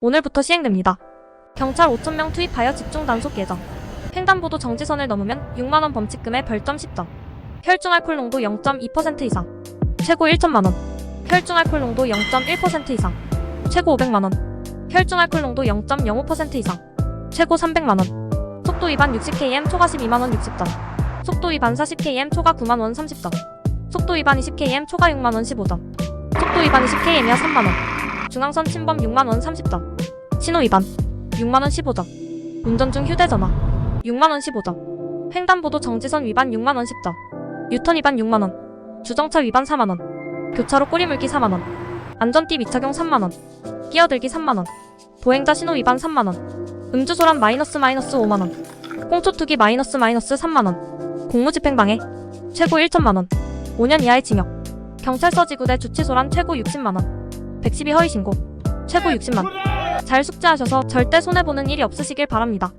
오늘부터 시행됩니다. 경찰 5천명 투입하여 집중 단속 예정. 횡단보도 정지선을 넘으면 6만원 범칙금에 벌점 10점. 혈중 알코올 농도 0.2% 이상. 최고 1천만원. 혈중 알코올 농도 0.1% 이상. 최고 500만원. 혈중 알코올 농도 0.05% 이상. 최고 300만원. 속도 위반 60km 초과 12만원 60점. 속도 위반 40km 초과 9만원 30점. 속도 위반 20km 초과 6만원 15점. 속도 위반 20km이야 3만원. 중앙선 침범 6만원 30점. 신호 위반 6만원 15점. 운전 중 휴대전화 6만원 15점. 횡단보도 정지선 위반 6만원 10점. 유턴 위반 6만원. 주정차 위반 4만원. 교차로 꼬리물기 4만원. 안전띠 미착용 3만원. 끼어들기 3만원. 보행자 신호 위반 3만원. 음주소란 마이너스 마이너스 5만원. 꽁초투기 마이너스 마이너스 3만원. 공무집행방해 최고 1천만원. 5년 이하의 징역. 경찰서 지구대 주치소란 최고 60만원. 112 허위 신고. 최고 60만. 잘 숙지하셔서 절대 손해보는 일이 없으시길 바랍니다.